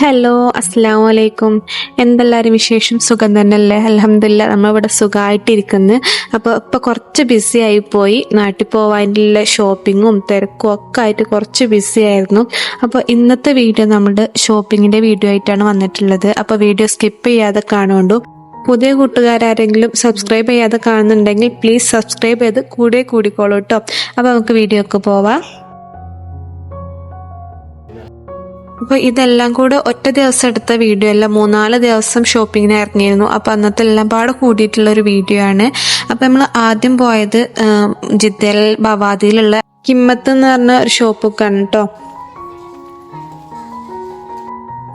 Hello അസ്സാം വലൈക്കും എന്തെല്ലാവരും വിശേഷം? സുഖം തന്നെയല്ലേ? അലഹമില്ല നമ്മളിവിടെ സുഖമായിട്ടിരിക്കുന്നു അപ്പോൾ ഇപ്പോൾ കുറച്ച് ബിസി ആയി പോയി. നാട്ടിൽ പോകാനുള്ള ഷോപ്പിങ്ങും തിരക്കും ഒക്കെ ആയിട്ട് കുറച്ച് ബിസി ആയിരുന്നു. അപ്പോൾ ഇന്നത്തെ വീഡിയോ നമ്മുടെ ഷോപ്പിങ്ങിന്റെ വീഡിയോ ആയിട്ടാണ് വന്നിട്ടുള്ളത്. അപ്പോൾ വീഡിയോ സ്കിപ്പ് ചെയ്യാതെ കാണുകൊണ്ടു. പുതിയ കൂട്ടുകാരെങ്കിലും സബ്സ്ക്രൈബ് ചെയ്യാതെ കാണുന്നുണ്ടെങ്കിൽ പ്ലീസ് സബ്സ്ക്രൈബ് ചെയ്ത് കൂടെ കൂടിക്കോളൂ കേട്ടോ അപ്പോൾ നമുക്ക് വീഡിയോ ഒക്കെ പോവാം. അപ്പോൾ ഇതെല്ലാം കൂടെ ഒറ്റ ദിവസം എടുത്ത വീഡിയോ അല്ല മൂന്നാൽ ദിവസം ഷോപ്പിങ്ങിന് ഇറങ്ങിയിരുന്നു. അപ്പോൾ അന്നത്തെ എല്ലാം പാടെ കൂടിയിട്ടുള്ള ഒരു വീഡിയോ ആണ്. അപ്പോൾ നമ്മൾ ആദ്യം പോയത് ജിദ്ദൽ ബവാദിയിലുള്ള കിമ്മത്ത് എന്ന് പറഞ്ഞ ഒരു ഷോപ്പ് കേട്ടോ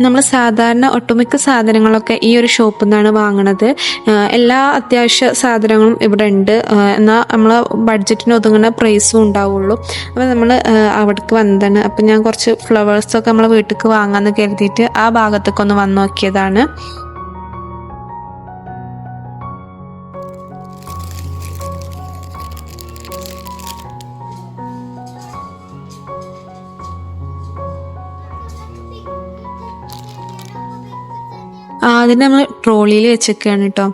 നമ്മൾ സാധാരണ ഒട്ടുമിക്ക സാധനങ്ങളൊക്കെ ഈ ഒരു ഷോപ്പിൽ നിന്നാണ് വാങ്ങണത് എല്ലാ അത്യാവശ്യ സാധനങ്ങളും ഇവിടെ ഉണ്ട് എന്നാൽ നമ്മൾ ബഡ്ജറ്റിന് ഒതുങ്ങുന്ന പ്രൈസും ഉണ്ടാവുള്ളൂ. അപ്പോൾ നമ്മൾ അവിടേക്ക് വന്നതാണ്. അപ്പം ഞാൻ കുറച്ച് ഫ്ലവേഴ്സൊക്കെ നമ്മൾ വീട്ടിലേക്ക് വാങ്ങാമെന്ന് കരുതിയിട്ട് ആ ഭാഗത്തേക്ക് ഒന്ന് വന്നു നോക്കിയതാണ്. ആദ്യം നമ്മൾ ട്രോളിയിൽ വെച്ചൊക്കെയാണ് കേട്ടോ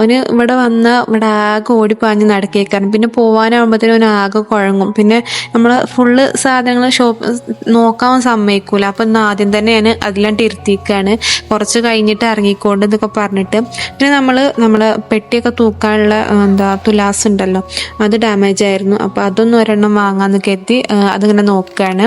ഒന്ന് ഇവിടെ വന്ന ഇവിടെ ആകെ ഓടിപ്പാഞ്ഞ് നടക്കേക്കാണ്. പിന്നെ പോകാനാകുമ്പോഴത്തേനും ഒന്ന് ആകെ കുഴങ്ങും. പിന്നെ നമ്മൾ ഫുള്ള് സാധനങ്ങൾ ഷോപ്പ് നോക്കാൻ സമ്മതിക്കൂല. അപ്പം ഇന്ന് ആദ്യം തന്നെ ഞാൻ അതിലാണ്ട് ഇരുത്തിക്കാണ്. കുറച്ച് കഴിഞ്ഞിട്ട് ഇറങ്ങിക്കൊണ്ട് എന്നൊക്കെ പറഞ്ഞിട്ട്. പിന്നെ നമ്മൾ നമ്മൾ പെട്ടിയൊക്കെ തൂക്കാനുള്ള എന്താ തുലാസ് ഉണ്ടല്ലോ അത് ഡാമേജ് ആയിരുന്നു. അപ്പോൾ അതൊന്നും ഒരെണ്ണം വാങ്ങാമെന്ന് കരുതി അതിങ്ങനെ നോക്കുകയാണ്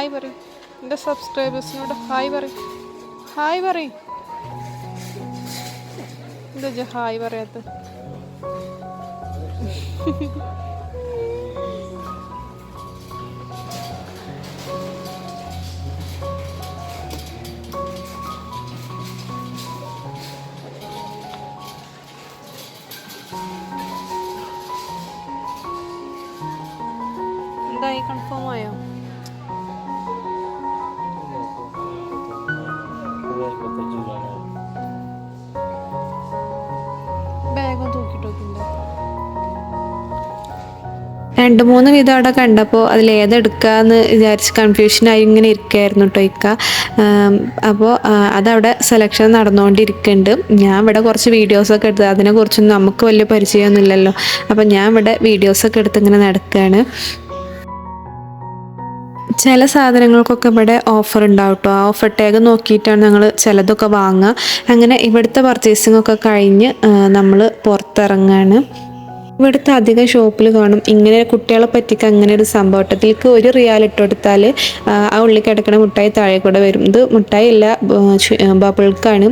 ഹായ് പറയും. എന്റെ സബ്സ്ക്രൈബേഴ്സിനോട് ഹായ് പറയും. ഹായ് പറയും. എന്താ ജ ഹായ് പറയാത്ത? എന്തായി കൺഫേം ആയോ? രണ്ട് മൂന്ന് വിധം അവിടെ കണ്ടപ്പോൾ അതിൽ ഏതെടുക്കാന്ന് വിചാരിച്ച് കൺഫ്യൂഷനായി ഇങ്ങനെ ഇരിക്കുകയായിരുന്നു കേട്ടോ ഇക്ക. അപ്പോൾ അതവിടെ സെലക്ഷൻ നടന്നുകൊണ്ടിരിക്കുന്നുണ്ട് ഞാൻ ഇവിടെ കുറച്ച് വീഡിയോസൊക്കെ എടുത്ത് അതിനെക്കുറിച്ചൊന്നും നമുക്ക് വലിയ പരിചയമൊന്നുമില്ലല്ലോ. അപ്പോൾ ഞാൻ ഇവിടെ വീഡിയോസൊക്കെ എടുത്ത് ഇങ്ങനെ നടക്കുകയാണ് ചില സാധനങ്ങൾക്കൊക്കെ ഇവിടെ ഓഫർ ഉണ്ടാവും കേട്ടോ ആ ഓഫർ ടാഗ് നോക്കിയിട്ടാണ് ഞങ്ങൾ ചിലതൊക്കെ വാങ്ങുക. അങ്ങനെ ഇവിടുത്തെ പർച്ചേസിംഗ് ഒക്കെ കഴിഞ്ഞ് നമ്മൾ പുറത്തിറങ്ങാണ്. ഇവിടുത്തെ അധിക ഷോപ്പിൽ കാണും. ഇങ്ങനെ കുട്ടികളെ പറ്റിക്ക് അങ്ങനെ ഒരു സംഭവം. ഇതിലേക്ക് ഒരു റിയാൽ ഇട്ട് കൊടുത്താൽ ആ ഉള്ളിൽ കിടക്കുന്ന മുട്ടായി താഴെ കൂടെ വരും. ഇത് മുട്ടായി അല്ല ബബിൾക്കാണ്.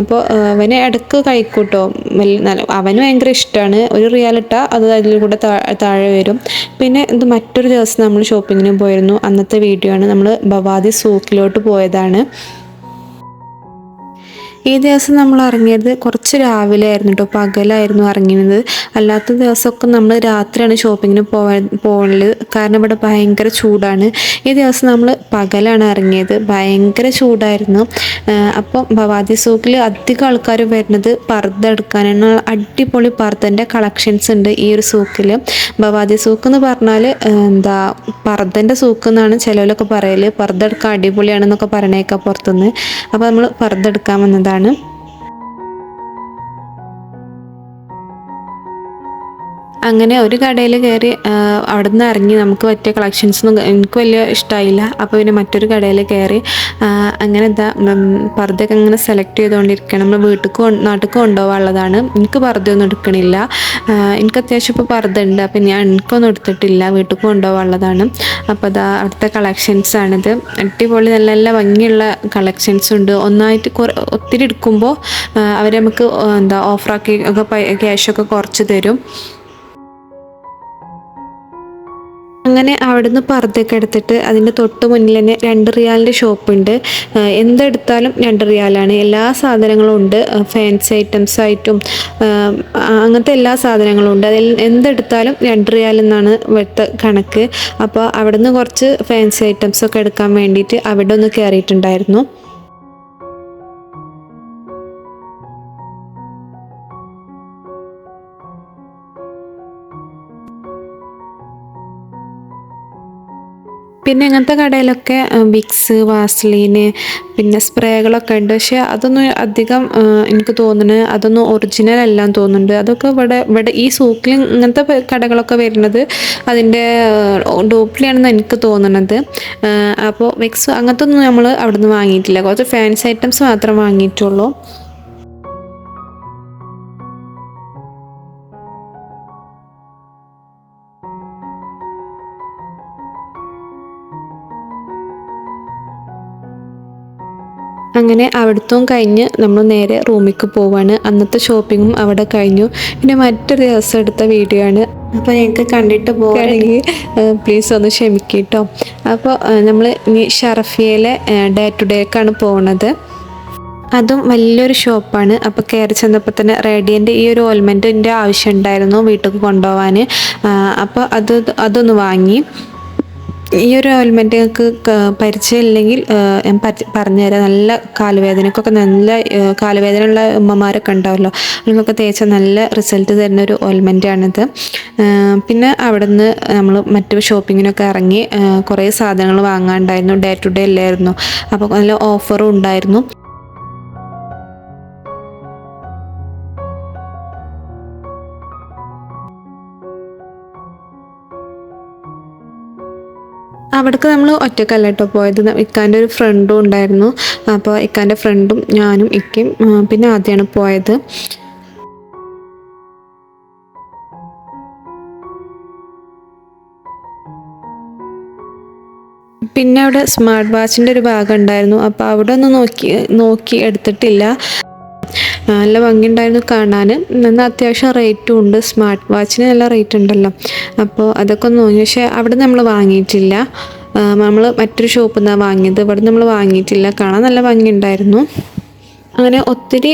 അപ്പോൾ അവനെ ഇടയ്ക്ക് കഴിക്കൂട്ടോ. നല്ല അവന് ഭയങ്കര ഇഷ്ടമാണ് ഒരു റിയാൽ അത് അതിൽ കൂടെ താഴെ വരും. പിന്നെ ഇത് മറ്റൊരു ദിവസം നമ്മൾ ഷോപ്പിങ്ങിന് പോയിരുന്നു. അന്നത്തെ വീഡിയോ ആണ് നമ്മൾ ബവാദി സൂക്കിലോട്ട് പോയതാണ്. ഈ ദിവസം നമ്മൾ ഇറങ്ങിയത് കുറച്ച് രാവിലെ ആയിരുന്നു കേട്ടോ പകലായിരുന്നു ഇറങ്ങിയത്. അല്ലാത്ത ദിവസമൊക്കെ നമ്മൾ രാത്രിയാണ് ഷോപ്പിങ്ങിന് പോവാൻ പോകുന്നത് കാരണം ഇവിടെ ഭയങ്കര ചൂടാണ്. ഈ ദിവസം നമ്മൾ പകലാണ് ഇറങ്ങിയത്. ഭയങ്കര ചൂടായിരുന്നു. അപ്പം ഭവാദി സൂക്കിൽ അധികം ആൾക്കാർ വരുന്നത് പർദ്ദ എടുക്കാനാണ്. അടിപൊളി പർദ്ദന്റെ കളക്ഷൻസ് ഉണ്ട് ഈ ഒരു സൂക്കിൽ ഭവാദി സൂക്ക് എന്ന് പറഞ്ഞാൽ എന്താ പർദ്ദന്റെ സൂക്ക് എന്നാണ് ചിലവരൊക്കെ പറയൽ പർദ്ദ എടുക്കാൻ അടിപൊളിയാണെന്നൊക്കെ പറയണേക്കാം പുറത്തുനിന്ന്. അപ്പോൾ നമ്മൾ പുറത്തെടുക്കാമെന്നതാണ് അങ്ങനെ ഒരു കടയിൽ കയറി അവിടെ നിന്ന് ഇറങ്ങി നമുക്ക് പറ്റിയ കളക്ഷൻസൊന്നും എനിക്ക് വലിയ ഇഷ്ടമായില്ല അപ്പോൾ പിന്നെ മറ്റൊരു കടയിൽ കയറി അങ്ങനെ എന്താ പർദ്ദയൊക്കെ അങ്ങനെ സെലക്ട് ചെയ്തുകൊണ്ടിരിക്കണം നമ്മൾ വീട്ടിൽ നാട്ടിൽ കൊണ്ടുപോകാനുള്ളതാണ് എനിക്ക് പർദ്ദയൊന്നും എടുക്കണില്ല. എനിക്ക് അത്യാവശ്യം ഇപ്പോൾ പർദ്ദ ഉണ്ട് അപ്പോൾ ഞാൻ എനിക്കൊന്നും എടുത്തിട്ടില്ല. വീട്ടിൽ കൊണ്ടുപോകാനുള്ളതാണ് അപ്പോൾ അതാ അടുത്ത കളക്ഷൻസാണിത് അടിപൊളി നല്ല നല്ല ഭംഗിയുള്ള കളക്ഷൻസ് ഉണ്ട്. ഒന്നായിട്ട് ഒത്തിരി എടുക്കുമ്പോൾ അവർ നമുക്ക് എന്താ ഓഫറാക്കി ഒക്കെ ക്യാഷൊക്കെ കുറച്ച് തരും. അങ്ങനെ അവിടുന്ന് പർദ്ദയൊക്കെ എടുത്തിട്ട് അതിന്റെ തൊട്ട് മുന്നിൽ തന്നെ രണ്ട് റിയാലിന്റെ ഷോപ്പുണ്ട്. എന്തെടുത്താലും രണ്ട് റിയാലാണ്. എല്ലാ സാധനങ്ങളും ഉണ്ട്. ഫാൻസി ഐറ്റംസ് ആയിട്ടും അങ്ങനത്തെ എല്ലാ സാധനങ്ങളും ഉണ്ട്. അതിൽ എന്തെടുത്താലും രണ്ട് റിയാൽ എന്നാണ് ഇവിടുത്തെ കണക്ക്. അപ്പോൾ അവിടുന്ന് കുറച്ച് ഫാൻസി ഐറ്റംസ് ഒക്കെ എടുക്കാൻ വേണ്ടിയിട്ട് അവിടെ ഒന്ന് കയറിയിട്ടുണ്ടായിരുന്നു. പിന്നെ അങ്ങനത്തെ കടയിലൊക്കെ വിക്സ് വാസ്ലീന് പിന്നെ സ്പ്രേകളൊക്കെ ഉണ്ട്. പക്ഷെ അതൊന്നും അധികം എനിക്ക് തോന്നുന്നത് അതൊന്നും ഒറിജിനൽ അല്ലാന്ന് തോന്നുന്നുണ്ട്. അതൊക്കെ ഇവിടെ ഇവിടെ ഈ സൂക്കിൽ ഇങ്ങനത്തെ കടകളൊക്കെ വരുന്നത് അതിന്റെ ഡൂപ്ലിയാണെന്ന് എനിക്ക് തോന്നുന്നത്. അപ്പോൾ വിക്സ് അങ്ങനത്തെ ഒന്നും നമ്മൾ അവിടെ നിന്ന് വാങ്ങിയിട്ടില്ല. കുറച്ച് ഫാൻസി ഐറ്റംസ് മാത്രം വാങ്ങിയിട്ടുള്ളൂ. അങ്ങനെ അവിടുത്തും കഴിഞ്ഞ് നമ്മൾ നേരെ റൂമിലേക്ക് പോവാണ്. അന്നത്തെ ഷോപ്പിങ്ങും അവിടെ കഴിഞ്ഞു. പിന്നെ മറ്റൊരു ദിവസം എടുത്ത വീഡിയോ ആണ്. അപ്പോൾ ഞങ്ങൾക്ക് കണ്ടിട്ട് പോവുകയാണെങ്കിൽ പ്ലീസ് ഒന്ന് ക്ഷമിക്കട്ടോ. അപ്പോൾ നമ്മൾ ഇനി ഷറഫിയയിലെ ഡേ ടു ഡേക്കാണ് പോകുന്നത് അതും വലിയൊരു ഷോപ്പാണ്. അപ്പോൾ കയറി ചെന്നപ്പോൾ തന്നെ റേഡിയന്റെ ഈ ഒരു ഓയിൽമെന്റിന്റെ ആവശ്യം ഉണ്ടായിരുന്നു വീട്ടിൽ കൊണ്ടുപോകാൻ അപ്പോൾ അത് അതൊന്ന് വാങ്ങി. ഈ ഒരു ഓയിൽമെന്റ് നിങ്ങൾക്ക് പരിചയമില്ലെങ്കിൽ ഞാൻ പറഞ്ഞുതരാം. നല്ല കാലുവേദനക്കൊക്കെ നല്ല ആ, കാലുവേദന ഉള്ള ഉമ്മമാരൊക്കെ ഉണ്ടാവുമല്ലോ അവർക്കൊക്കെ തേച്ച നല്ല റിസൾട്ട് തരുന്ന ഒരു ഓയിൽമെന്റാണിത് പിന്നെ അവിടെ നിന്ന് നമ്മൾ മറ്റു ഷോപ്പിങ്ങിനൊക്കെ ഇറങ്ങി കുറേ സാധനങ്ങൾ വാങ്ങാണ്ടായിരുന്നു. ഡേ ടു ഡേ അല്ലായിരുന്നു. അപ്പോൾ നല്ല ഓഫറും ഉണ്ടായിരുന്നു. അവിടേക്ക് നമ്മൾ ഒറ്റക്കല്ല കേട്ടോ പോയത് ഇക്കാന്റെ ഒരു ഫ്രണ്ടും ഉണ്ടായിരുന്നു. അപ്പോൾ ഇക്കാന്റെ ഫ്രണ്ടും ഞാനും ഇക്കയും പിന്നെ ആദ്യമാണ് പോയത്. പിന്നെ അവിടെ സ്മാർട്ട് വാച്ചിന്റെ ഒരു ഭാഗം ഉണ്ടായിരുന്നു. അപ്പോൾ അവിടെ ഒന്ന് നോക്കി നോക്കി എടുത്തിട്ടില്ല. നല്ല ഭംഗിയുണ്ടായിരുന്നു കാണാൻ. എന്നാൽ അത്യാവശ്യം റേറ്റും ഉണ്ട്. സ്മാർട്ട് വാച്ചിന് നല്ല റേറ്റ് ഉണ്ടല്ലോ. അപ്പോൾ അതൊക്കെ ഒന്ന് നോക്കി. പക്ഷേ അവിടെ നമ്മൾ വാങ്ങിയിട്ടില്ല. നമ്മൾ മറ്റൊരു ഷോപ്പിൽ നിന്നാണ് വാങ്ങിയത്. ഇവിടെ നമ്മൾ വാങ്ങിയിട്ടില്ല. കാണാൻ നല്ല ഭംഗിയുണ്ടായിരുന്നു. അങ്ങനെ ഒത്തിരി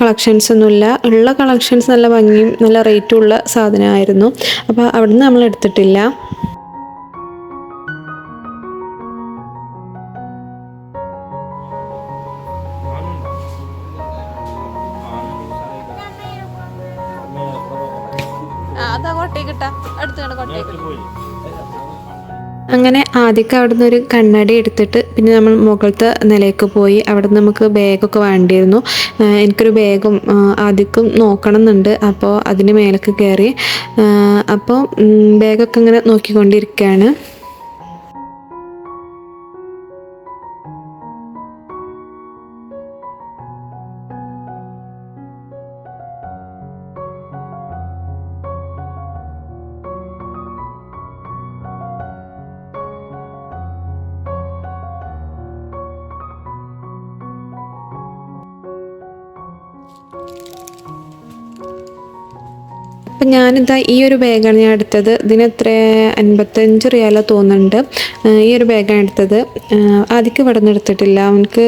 കളക്ഷൻസ് ഒന്നുമില്ല. ഉള്ള കളക്ഷൻസ് നല്ല ഭംഗിയും നല്ല റേറ്റും ഉള്ള സാധനമായിരുന്നു. അപ്പോൾ അവിടെ നിന്ന് നമ്മൾ എടുത്തിട്ടില്ല. അങ്ങനെ ആദ്യമൊക്കെ അവിടെ നിന്ന് ഒരു കണ്ണാടി എടുത്തിട്ട് പിന്നെ നമ്മൾ മുകളിലത്തെ നിലയ്ക്ക് പോയി അവിടെ നമുക്ക് ബാഗൊക്കെ വേണ്ടിയിരുന്നു. എനിക്കൊരു ബാഗും ആദ്യക്കും നോക്കണം എന്നുണ്ട് അപ്പോൾ അതിന് മേലൊക്കെ കയറി. അപ്പോൾ ബാഗൊക്കെ ഇങ്ങനെ നോക്കിക്കൊണ്ടിരിക്കുകയാണ്. ഞാനിതാ ഈ ഒരു ബാഗാണ് ഞാൻ എടുത്തത്. ഇതിന് എത്ര അൻപത്തഞ്ച് റിയാല തോന്നുന്നുണ്ട്. ഈ ഒരു ബാഗാണ് എടുത്തത്. ആദ്യം ഇവിടെ നിന്ന് എടുത്തിട്ടില്ല. അവനക്ക്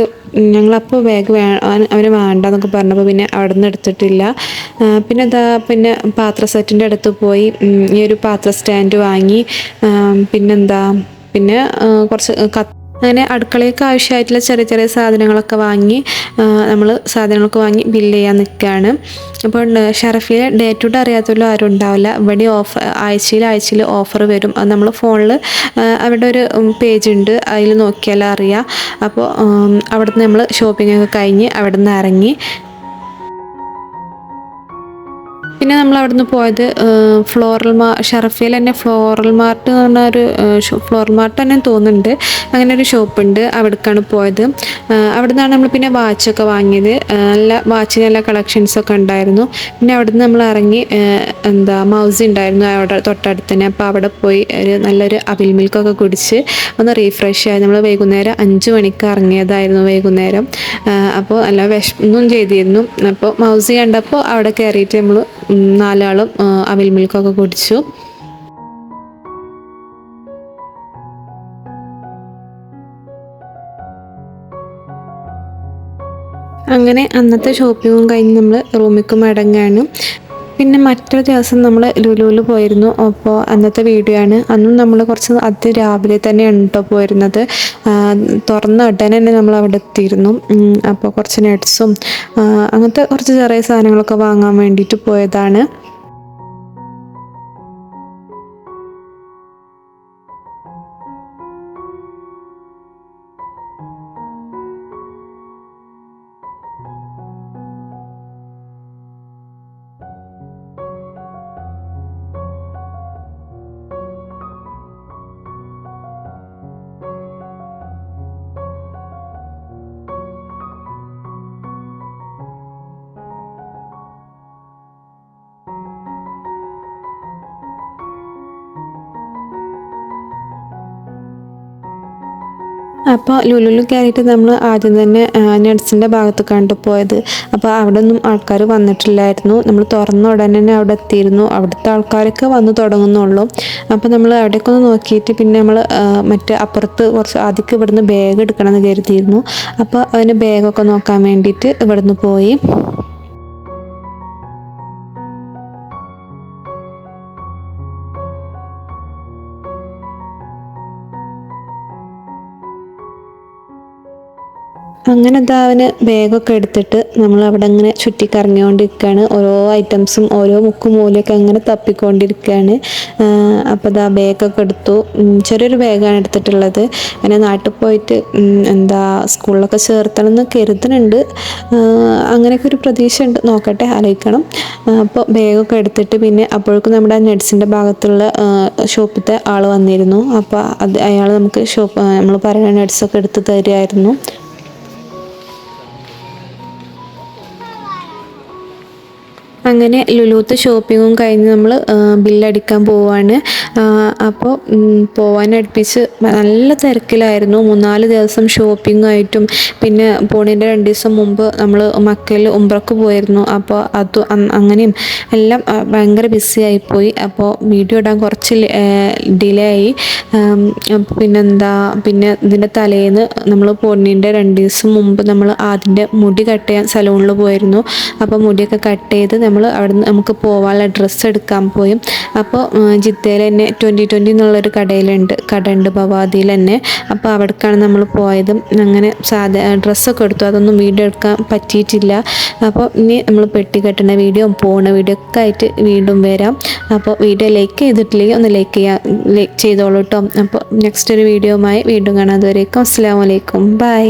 ഞങ്ങളപ്പോൾ ബാഗ് വേ അവന് വേണ്ട എന്നൊക്കെ പറഞ്ഞപ്പോൾ പിന്നെ അവിടെ നിന്ന് എടുത്തിട്ടില്ല. പിന്നെ ഇതാ പിന്നെ പാത്ര സെറ്റിന്റെ അടുത്ത് പോയി ഈ ഒരു പാത്ര സ്റ്റാൻഡ് വാങ്ങി പിന്നെന്താ? പിന്നെ കുറച്ച് കത്ത് അങ്ങനെ അടുക്കളയൊക്കെ ആവശ്യമായിട്ടുള്ള ചെറിയ ചെറിയ സാധനങ്ങളൊക്കെ വാങ്ങി നമ്മൾ സാധനങ്ങളൊക്കെ വാങ്ങി ബില്ല് ചെയ്യാൻ നിൽക്കുകയാണ്. അപ്പോൾ ഷറഫിലെ ഡേ ടു ഡേ അറിയാത്തല്ലോ ആരും ഉണ്ടാവില്ല. ഇവിടെ ഓഫർ ആഴ്ചയിൽ ആഴ്ചയിൽ ഓഫർ വരും. അത് നമ്മൾ ഫോണിൽ അവിടെ ഒരു പേജ് ഉണ്ട്. അതിൽ നോക്കിയാൽ അറിയാം അപ്പോൾ അവിടുന്ന് നമ്മൾ ഷോപ്പിംഗ് ഒക്കെ കഴിഞ്ഞ് അവിടെ നിന്ന് ഇറങ്ങി പിന്നെ നമ്മൾ അവിടുന്ന് പോയത് ഫ്ലോറൽ മാ ഷറഫിയിൽ തന്നെ ഫ്ലോറൽ മാർട്ട് എന്ന് പറഞ്ഞ ഒരു ഫ്ലോറൽ മാർട്ട് തന്നെ തോന്നുന്നുണ്ട്. അങ്ങനെ ഒരു ഷോപ്പ് ഉണ്ട് അവിടേക്കാണ് പോയത്. അവിടുന്നാണ് നമ്മൾ പിന്നെ വാച്ചൊക്കെ വാങ്ങിയത്. നല്ല വാച്ചിന് നല്ല കളക്ഷൻസ് ഒക്കെ ഉണ്ടായിരുന്നു. പിന്നെ അവിടുന്ന് നമ്മൾ ഇറങ്ങി എന്താ മൗസ് ഉണ്ടായിരുന്നു അവിടെ തൊട്ടടുത്ത് തന്നെ അപ്പോൾ അവിടെ പോയി ഒരു നല്ലൊരു അവിൽ മിൽക്കൊക്കെ കുടിച്ച് ഒന്ന് റീഫ്രഷ് ആയി. നമ്മൾ വൈകുന്നേരം അഞ്ച് മണിക്ക് ഇറങ്ങിയതായിരുന്നു വൈകുന്നേരം. അപ്പോൾ നല്ല വിഷമൊന്നും ചെയ്തിരുന്നു. അപ്പോൾ മൗസ് കണ്ടപ്പോൾ അവിടെ കയറിയിട്ട് നമ്മൾ നാലാളും അവിൽ മിൽക്കൊക്കെ കുടിച്ചു. അങ്ങനെ അന്നത്തെ ഷോപ്പിങ്ങും കഴിഞ്ഞ് നമ്മൾ റൂമിലേക്ക് മടങ്ങുകയാണ് പിന്നെ മറ്റൊരു ദിവസം നമ്മൾ ലുലുവിൽ പോയിരുന്നു. അപ്പോൾ അന്നത്തെ വീഡിയോ ആണ്. അന്നും നമ്മൾ കുറച്ച് അത് രാവിലെ തന്നെയാണ് കേട്ടോ പോയിരുന്നത്. തുറന്ന ഉടനെ തന്നെ നമ്മൾ അവിടെ എത്തിയിരുന്നു. അപ്പോൾ കുറച്ച് നട്ട്സും അങ്ങനത്തെ കുറച്ച് ചെറിയ സാധനങ്ങളൊക്കെ വാങ്ങാൻ വേണ്ടിയിട്ട് പോയതാണ്. അപ്പോൾ ലുലുലു കയറിയിട്ട് നമ്മൾ ആദ്യം തന്നെ നഴ്സിന്റെ ഭാഗത്ത് കണ്ടു പോയത്. അപ്പോൾ അവിടെ ഒന്നും ആൾക്കാർ വന്നിട്ടില്ലായിരുന്നു. നമ്മൾ തുറന്ന ഉടനെ തന്നെ അവിടെ എത്തിയിരുന്നു. അവിടുത്തെ ആൾക്കാരൊക്കെ വന്ന് തുടങ്ങുന്നുള്ളൂ. അപ്പോൾ നമ്മൾ അവിടേക്ക് ഒന്ന് നോക്കിയിട്ട് പിന്നെ നമ്മൾ മറ്റേ അപ്പുറത്ത് കുറച്ച് ആദ്യം ഇവിടുന്ന് ബാഗ് എടുക്കണമെന്ന് കരുതിയിരുന്നു. അപ്പോൾ അതിന് ബാഗൊക്കെ നോക്കാൻ വേണ്ടിയിട്ട് ഇവിടുന്ന് പോയി. അങ്ങനെ അവന് ബാഗൊക്കെ എടുത്തിട്ട് നമ്മൾ അവിടെ അങ്ങനെ ചുറ്റിക്കറങ്ങിക്കൊണ്ടിരിക്കുകയാണ് ഓരോ ഐറ്റംസും ഓരോ മുക്കും മൂലയൊക്കെ അങ്ങനെ തപ്പിക്കൊണ്ടിരിക്കുകയാണ് അപ്പോൾ ദാ ബാഗൊക്കെ എടുത്തു. ചെറിയൊരു ബാഗാണ് എടുത്തിട്ടുള്ളത്. അങ്ങനെ നാട്ടിൽ പോയിട്ട് എന്താ സ്കൂളിലൊക്കെ ചേർത്തണം എന്ന് കരുതുന്നുണ്ട് അങ്ങനെയൊക്കെ ഒരു പ്രതീക്ഷ ഉണ്ട് നോക്കട്ടെ ആലോചിക്കണം. അപ്പോൾ ബാഗൊക്കെ എടുത്തിട്ട് പിന്നെ അപ്പോഴേക്കും നമ്മുടെ നെഡ്സിന്റെ ഭാഗത്തുള്ള ഷോപ്പിലത്തെ ആൾ വന്നിരുന്നു. അപ്പോൾ അത് അയാൾ നമുക്ക് ഷോപ്പ് നമ്മൾ പറയുന്ന നെഡ്സൊക്കെ എടുത്ത് തരുമായിരുന്നു അങ്ങനെ ലുലൂത്ത് ഷോപ്പിങ്ങും കഴിഞ്ഞ് നമ്മൾ ബില്ലടിക്കാൻ പോവാണ്. അപ്പോൾ പോവാൻ അടുപ്പിച്ച് നല്ല തിരക്കിലായിരുന്നു. മൂന്നാൽ ദിവസം ഷോപ്പിംഗ് ആയിട്ടും. പിന്നെ പോണിന്റെ രണ്ട് ദിവസം മുമ്പ് നമ്മൾ മക്കയിൽ ഉംറക്ക് പോയിരുന്നു. അപ്പോൾ അത് അങ്ങനെയും എല്ലാം ഭയങ്കര ബിസി ആയിപ്പോയി. അപ്പോൾ വീഡിയോ ഇടാൻ കുറച്ച് ഡിലേ ആയി. പിന്നെന്താ പിന്നെ ഇതിന്റെ തലേന്ന് നമ്മൾ പോണതിന്റെ രണ്ട് ദിവസം മുമ്പ് നമ്മൾ അതിന്റെ മുടി കട്ട് ചെയ്യാൻ സലൂണിൽ പോയിരുന്നു. അപ്പോൾ മുടിയൊക്കെ കട്ട് ചെയ്ത് നമ്മൾ അവിടെ നിന്ന് നമുക്ക് പോകാനുള്ള ഡ്രസ്സ് എടുക്കാൻ പോയി. അപ്പോൾ ജിദ്ദയിൽ തന്നെ ട്വന്റി ട്വന്റി എന്നുള്ളൊരു കടയിലുണ്ട്. കട ഉണ്ട് ബവാദിയിൽ തന്നെ അപ്പോൾ അവിടേക്കാണ് നമ്മൾ പോയതും. അങ്ങനെ സാധാ ഡ്രസ്സൊക്കെ എടുത്തു. അതൊന്നും വീഡിയോ എടുക്കാൻ പറ്റിയിട്ടില്ല. അപ്പോൾ ഇനി നമ്മൾ പെട്ടി കെട്ടുന്ന വീഡിയോ പോണ വീഡിയോ ഒക്കെ ആയിട്ട് വീണ്ടും വരാം. അപ്പോൾ വീഡിയോ ലൈക്ക് ചെയ്തിട്ടില്ലെങ്കിൽ ഒന്ന് ലൈക്ക് ചെയ്യാം ലൈക്ക് ചെയ്തോളൂ കേട്ടോ അപ്പോൾ നെക്സ്റ്റ് ഒരു വീഡിയോയുമായി വീണ്ടും കാണാം. അതുവരേക്കും അസ്സാം വലൈക്കും ബൈ